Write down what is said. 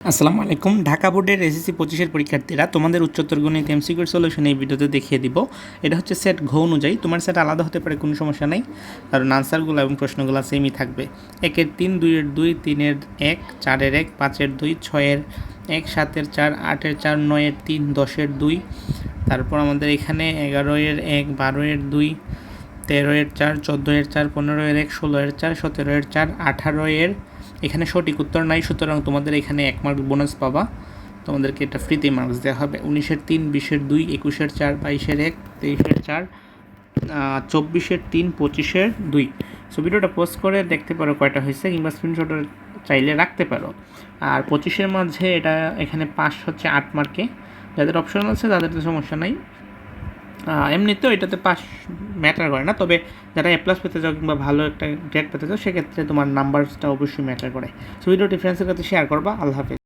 আসসালামু আলাইকুম। ঢাকা বোর্ডের এসএসসি পঁচিশের পরীক্ষার্থীরা তোমাদের উচ্চতর গণিত এমসিকিউর সলিউশন এই ভিডিওতে দেখিয়ে দিব। এটা হচ্ছে সেট ঘ অনুযায়ী। তোমার সেট আলাদা হতে পারে, কোনো সমস্যা নেই। কারণ আনসারগুলো এবং প্রশ্নগুলো সেমই থাকবে। একের তিন, দুইয়ের দুই, তিনের এক, চারের এক, পাঁচের দুই, ছয়ের এক, সাতের চার, আটের চার, নয়ের তিন, দশের দুই। তারপর আমাদের এখানে এগারো এর এক বারো এর দুই, তেরোয়ের চার চোদ্দ এর চার পনেরো এর এক ষোলো এর চার সতেরো এর চার আঠারো এর এখানে সঠিক উত্তর নাই, সুতরাং তোমাদের এখানে এক মার্ক বোনাস পাবা। তোমাদেরকে এটা ফ্রিতে মার্কস দেওয়া হবে। উনিশের তিন, বিশের দুই, একুশের চার, বাইশের এক, তেইশের চার চব্বিশের তিন, পঁচিশের দুই। সো ভিডিওটা পোস্ট করে দেখতে পারো কয়টা হয়েছে, কিংবা স্ক্রিনশট চাইলে রাখতে পারো। আর পঁচিশের মাঝে এটা এখানে পাস হচ্ছে আট মার্কে যাদের অপশন আছে, তাদের তো সমস্যা নাই। এমনিতেও এটাতে পাস ম্যাটার করে না। তবে যারা এ প্লাস পেতে চাও কিংবা ভালো একটা গ্রেড পেতে চাও, সেক্ষেত্রে তোমার নাম্বারসটা অবশ্যই ম্যাটার করে। সো ভিডিওটি ফ্রেন্ডসের কাছে শেয়ার করবা। আল্লাহ হাফেজ।